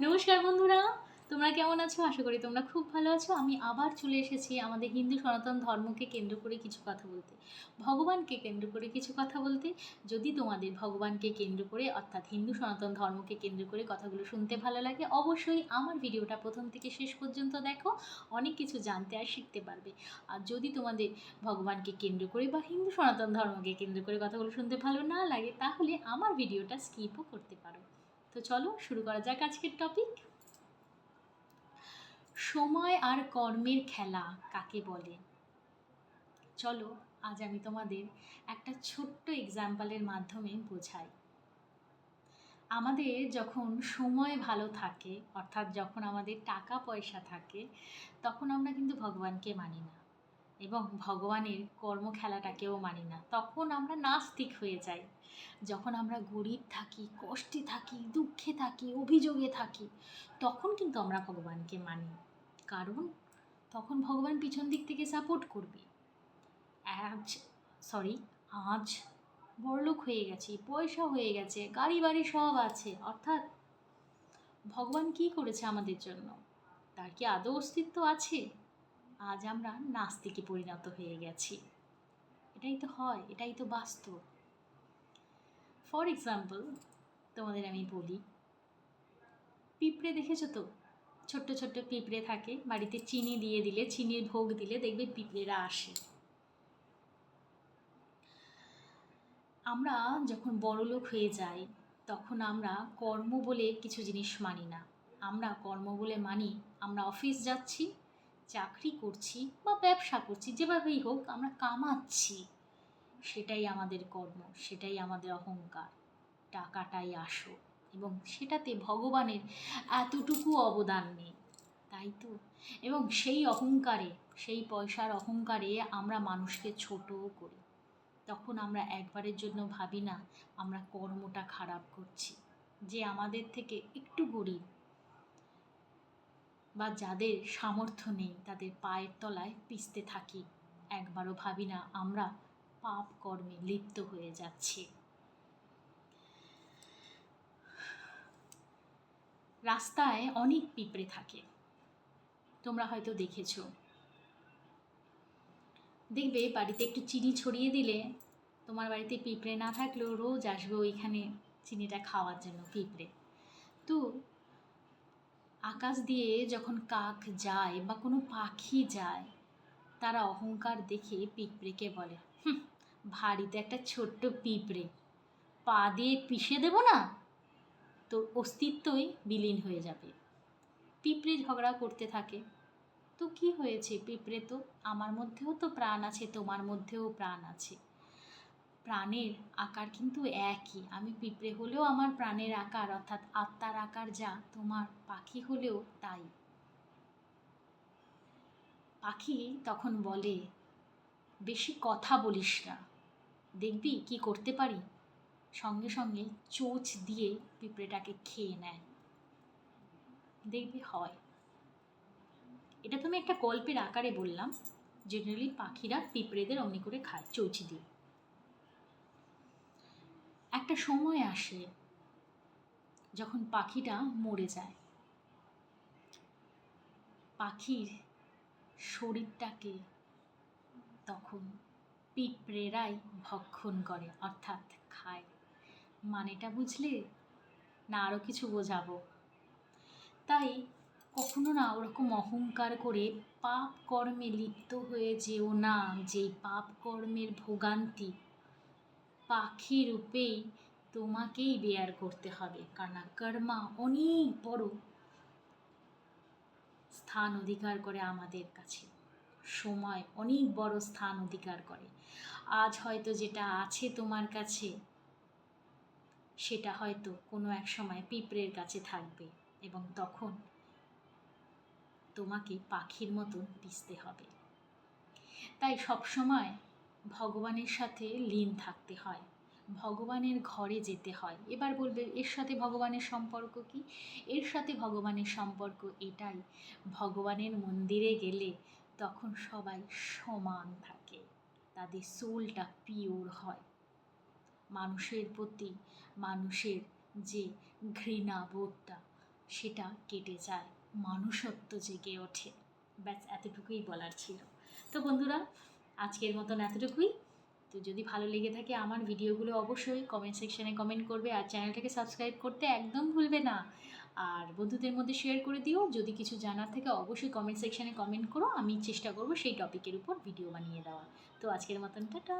নমস্কার বন্ধুরা, তোমরা কেমন আছো? আশা করি তোমরা খুব ভালো আছো। আমি আবার চলে এসেছি আমাদের হিন্দু সনাতন ধর্মকে কেন্দ্র করে কিছু কথা বলতে। ভগবানকে কেন্দ্র করে কিছু কথা বলতে। যদি তোমাদের ভগবানকে কেন্দ্র করে, অর্থাৎ হিন্দু সনাতন ধর্মকে কেন্দ্র করে কথাগুলো শুনতে ভালো লাগে, অবশ্যই আমার ভিডিওটা প্রথম থেকে শেষ পর্যন্ত দেখো। অনেক কিছু জানতে আর শিখতে পারবে। আর যদি তোমাদের ভগবানকে কেন্দ্র করে বা হিন্দু সনাতন ধর্মকে কেন্দ্র করে কথাগুলো শুনতে ভালো না লাগে, তাহলে আমার ভিডিওটা স্কিপও করতে পারো। তো চলো শুরু করা যাক আজকের টপিক সময় আর কর্মের খেলা কাকে বলে? চলো আজ আমি তোমাদের একটা ছোট্ট এক্সাম্পলের মাধ্যমে বোঝাই। আমাদের যখন সময় ভালো থাকে, অর্থাৎ যখন আমাদের টাকা পয়সা থাকে, তখন আমরা কিন্তু ভগবানকে মানি না। এবং ভগবানের কর্ম খেলাটাকেও মানি না। তখন আমরা নাস্তিক হয়ে যাই। যখন আমরা গরিব থাকি, কষ্টে থাকি, দুঃখে থাকি, অভিযোগে থাকি, তখন কিন্তু আমরা ভগবানকে মানি। কারণ তখন ভগবান পিছন দিক থেকে সাপোর্ট করবে। আজ সরি আজ বড়লোক হয়ে গেছি, পয়সা হয়ে গেছে গাড়ি বাড়ি সব আছে, অর্থাৎ ভগবান কি করেছে আমাদের জন্য? তার কি আদৌ অস্তিত্ব আছে? আজ আমরা নাস্তিকে পরিণত হয়ে গেছি। এটাই তো হয়, এটাই তো বাস্তব। ফর এক্সাম্পল তোমাদের আমি বলি, পিঁপড়ে দেখেছ তো? ছোট্ট ছোট্ট পিঁপড়ে থাকে, বাড়িতে চিনি দিয়ে দিলে, চিনির ভোগ দিলে দেখবে পিঁপড়েরা আসে। আমরা যখন বড়লোক হয়ে যাই, তখন আমরা কর্ম বলে কিছু জিনিস মানি না। আমরা কর্ম বলে মানি, আমরা অফিস যাচ্ছি চাকরি করছি বা ব্যবসা করছি, যেভাবেই হোক আমরা কামাচ্ছি, সেটাই আমাদের কর্ম, সেটাই আমাদের অহংকার। টাকাটাই আসো এবং সেটাতে ভগবানের এতটুকু অবদান নেই, তাই তো? এবং সেই অহংকারে, সেই পয়সার অহংকারে আমরা মানুষকে ছোটও করি। তখন আমরা একবারের জন্য ভাবি না, আমরা কর্মটা খারাপ করছি, যে আমাদের থেকে একটু গরিব। বা যাদের সামর্থ্য নেই, তাদের পায়ের তলায় পিষতে থাকি। একবারও ভাবি না আমরা পাপ কর্মে লিপ্ত হয়ে যাচ্ছি। রাস্তায় অনেক পিঁপড়ে থাকে। তোমরা হয়তো দেখেছ। দেখবে বাড়িতে একটু চিনি ছড়িয়ে দিলে তোমার বাড়িতে পিঁপড়ে না থাকলেও রোজ আসবে ওইখানে চিনিটা খাওয়ার জন্য পিঁপড়ে। তো আকাশ দিয়ে যখন কাক যায় বা কোনো পাখি যায়, তারা অহংকার দেখে পিঁপড়েকে বলে ভারীতে একটা ছোট্ট পিঁপড়ে। পা দিয়ে পিষে দেবো না? তোর অস্তিত্বই বিলীন হয়ে যাবে। পিঁপড়ে ঝগড়া করতে থাকে। তো কি হয়েছে পিঁপড়ে তো? আমার মধ্যেও তো প্রাণ আছে, তোমার মধ্যেও প্রাণ আছে। প্রাণের আকার কিন্তু একই। আমি পিঁপড়ে হলেও আমার প্রাণের আকার, অর্থাৎ আত্মার আকার যা, তোমার পাখি হলেও তাই। পাখি তখন বলে, বেশি কথা বলিস না। দেখবি কি করতে পারি? সঙ্গে সঙ্গে চোচ দিয়ে পিঁপড়েটাকে খেয়ে নেয়। দেখবি হয়। এটা তুমি একটা গল্পের আকারে বললাম। জেনারেলি পাখিরা পিঁপড়েদের অমনি করে খায়, চৌচি দিয়ে। একটা সময় আসে যখন পাখিটা মরে যায়। পাখির শরীরটাকে তখন পিঁপড়েরাই ভক্ষণ করে, অর্থাৎ খায়। মানেটা বুঝলে? না আরও কিছু বোঝাবো। তাই কখনো না ওরকম অহংকার করে পাপ কর্মে লিপ্ত হয়ে যেও না যে পাপ কর্মের ভোগান্তি পাখি রূপেই তোমাকেই বেয়ার করতে হবে। কারণ কর্মা অনেক বড় স্থান অধিকার করে আমাদের কাছে। সময় অনেক বড় স্থান অধিকার করে। আজ হয়তো যেটা আছে তোমার কাছে, সেটা হয়তো কোনো এক সময় পিঁপড়ের কাছে থাকবে এবং তখন তোমাকে পাখির মতন পিসতে হবে। তাই সবসময় ভগবানের সাথে লীন থাকতে হয়। ভগবানের ঘরে যেতে হয়। এবার বলবে, এর সাথে ভগবানের সম্পর্ক কি? এর সাথে ভগবানের সম্পর্ক এটাই। ভগবানের মন্দিরে গেলে তখন সবাই সমান থাকে। তাদের সোলটা পিওর হয়। মানুষের প্রতি মানুষের যে ঘৃণা বোধটা সেটা কেটে যায়। মানুষত্ব জেগে ওঠে। ব্যাস, এতটুকুই বলার ছিল। তো বন্ধুরা আজকের মতন এতটুকুই। তো যদি ভালো লেগে থাকে আমার ভিডিওগুলো অবশ্যই কমেন্ট সেকশানে কমেন্ট করবে আর চ্যানেলটাকে সাবস্ক্রাইব করতে একদম ভুলবে না। আর বন্ধুদের মধ্যে শেয়ার করে দিও। যদি কিছু জানার থাকে অবশ্যই কমেন্ট সেকশানে কমেন্ট করো। আমি চেষ্টা করব সেই টপিকের উপর ভিডিও বানিয়ে দেওয়া তো আজকের মতন, টাটা।